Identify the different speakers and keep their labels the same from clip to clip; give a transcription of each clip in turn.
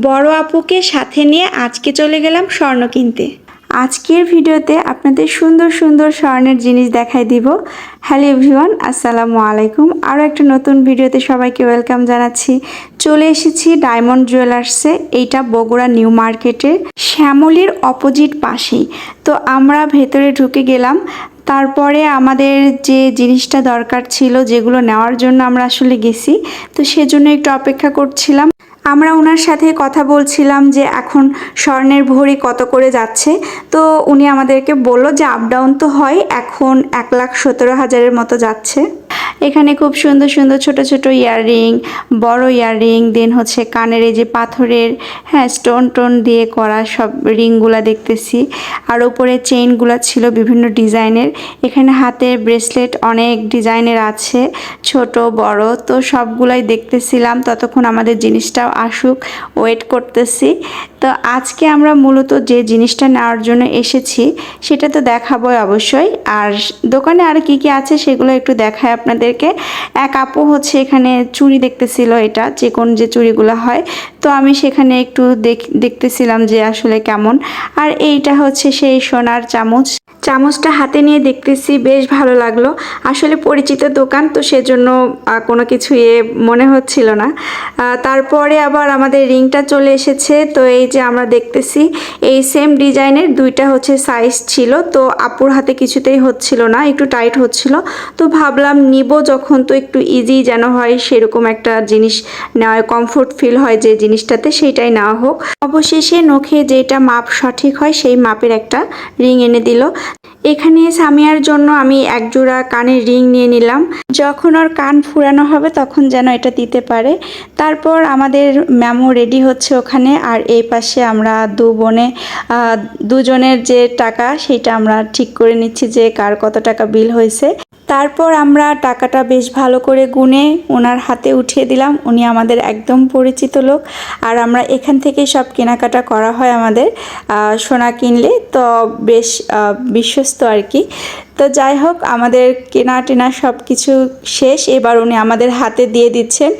Speaker 1: বড় আপুকে সাথে নিয়ে আজকে চলে গেলাম স্বর্ণ কিনতে। আজকের ভিডিওতে আপনাদের সুন্দর সুন্দর স্বর্ণের জিনিস দেখাই দিব। হ্যালো এভরিওয়ান, আসসালামু আলাইকুম। আরও একটা নতুন ভিডিওতে সবাইকে ওয়েলকাম জানাচ্ছি। চলে এসেছি ডায়মন্ড জুয়েলার্সে, এইটা বগুড়া নিউ মার্কেটের শ্যামলির অপোজিট পাশেই। তো আমরা ভেতরে ঢুকে গেলাম। তারপরে আমাদের যে জিনিসটা দরকার ছিল, যেগুলো নেওয়ার জন্য আমরা আসলে গেছি। তো সেজন্য একটু অপেক্ষা করছিলাম। আমরা ওনার সাথে কথা বলছিলাম যে এখন স্বর্ণের ভরি কত করে যাচ্ছে। তো উনি আমাদেরকে বলল যে আপ ডাউন তো হয়, এখন এক লাখ সতেরো হাজারের মতো যাচ্ছে। এখানে খুব সুন্দর সুন্দর ছোট ছোট ইয়াররিং, বড় ইয়াররিং, দেন হচ্ছে কানের এই যে পাথরের হ্যাঁ স্টোন টোন দিয়ে করা সব রিংগুলা দেখতেছি। আর উপরে চেইনগুলো ছিল বিভিন্ন ডিজাইনের। এখানে হাতের ব্রেসলেট অনেক ডিজাইনের আছে, ছোট, বড়, তো সবগুলাই দেখতেছিলাম। ততক্ষণ আমাদের জিনিসটাও আসুক, ওয়েট করতেছি। তো আজকে আমরা মূলত যে জিনিসটা নেওয়ার জন্য এসেছি, সেটা তো দেখাবোই অবশ্যই। আর দোকানে আর কি কি আছে সেগুলো একটু দেখায় আপনাদেরকে এক আপু হচ্ছে এখানে চুড়ি দেখতেছিল এটা, যে কোন যে চুড়িগুলো হয়। তো আমি সেখানে একটু দেখ, দেখতেছিলাম যে আসলে কেমন। আর এইটা হচ্ছে সেই সোনার চামচ। চামচটা হাতে নিয়ে দেখতেছি বেশ ভালো লাগল। আসলে পরিচিত দোকান, তো সেজন্য কোনো কিছু এ মনে হচ্ছিল না। তারপরে আবার আমাদের রিংটা চলে এসেছে, তো এই যে আমরা দেখতেছি, এই সেম ডিজাইনের দুইটা হচ্ছে সাইজ ছিল, তো আপুর হাতে কিছুতেই হচ্ছিল না, একটু টাইট হচ্ছিল। তো ভাবলাম নিব যখন, তো একটু ইজি যেন হয়, সেরকম একটা জিনিস নেওয়া কমফোর্ট ফিল হয় যে জিনিসটাতে, সেইটাই নেওয়া হোক। অবশেষে নখে যেটা মাপ সঠিক হয়, সেই মাপের একটা রিং এনে দিল। এখানে সামিয়ার জন্য আমি একজোড়া কানের রিং নিয়ে নিলাম। যখন ওর কান ফুরানো হবে তখন যেন এটা দিতে পারে। তারপর আমাদের ম্যামও রেডি হচ্ছে ওখানে আর এই পাশে আমরা দু বোনে দুজনের যে টাকা সেটা আমরা ঠিক করে নিচ্ছি যে কার কত টাকা বিল হয়েছে। তারপর আমরা টাকাটা বেশ ভালো করে গুনে ওনার হাতে উঠিয়ে দিলাম। উনি আমাদের একদম পরিচিত লোক। আর আমরা এখান থেকেই সব কেনাকাটা করা হয় আমাদের সোনা কিনলে। তো বেশ বিশ্বস্ত আর কি। তো যাই হোক, আমাদের কেনা টেনা সব কিছু শেষ। এবার উনি আমাদের হাতে দিয়ে দিচ্ছেন।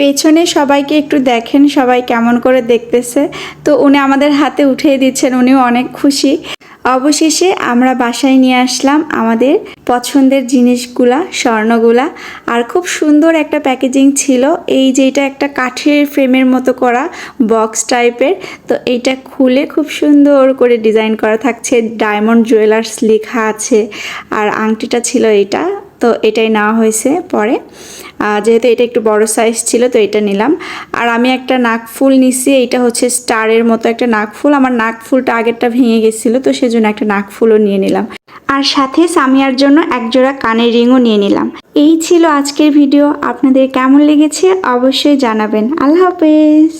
Speaker 1: পেছনে সবাইকে একটু দেখেন সবাই কেমন করে দেখতেছে। তো উনি আমাদের হাতে উঠিয়ে দিচ্ছেন। উনিও অনেক খুশি। অবশেষে আমরা বাসায় নিয়ে আসলাম আমাদের পছন্দের জিনিসগুলা, স্বর্ণগুলা। আর খুব সুন্দর একটা প্যাকেজিং ছিল, এই যে এটা একটা কাঠের ফ্রেমের মতো করা বক্স টাইপের। তো এইটা খুলে খুব সুন্দর করে ডিজাইন করা থাকছে, ডায়মন্ড জুয়েলার্স লেখা আছে। আর আংটিটা ছিল এটা, তো এটাই নেওয়া হয়েছে পরে। যেহেতু এটা একটু বড় সাইজ ছিল, তো এটা নিলাম। আর আমি একটা নাক ফুল নিছি এটা হচ্ছে স্টারের মতো একটা নাকফুল আমার নাক ফুলটা আগেরটা ভেঙে গেছিল, তো সেজন্য একটা নাকফুলও নিয়ে নিলাম। আর সাথে সামিয়ার জন্য একজোড়া কানের রিংও নিয়ে নিলাম। এই ছিল আজকের ভিডিও আপনাদের কেমন লেগেছে অবশ্যই জানাবেন। আল্লাহ হাফেজ।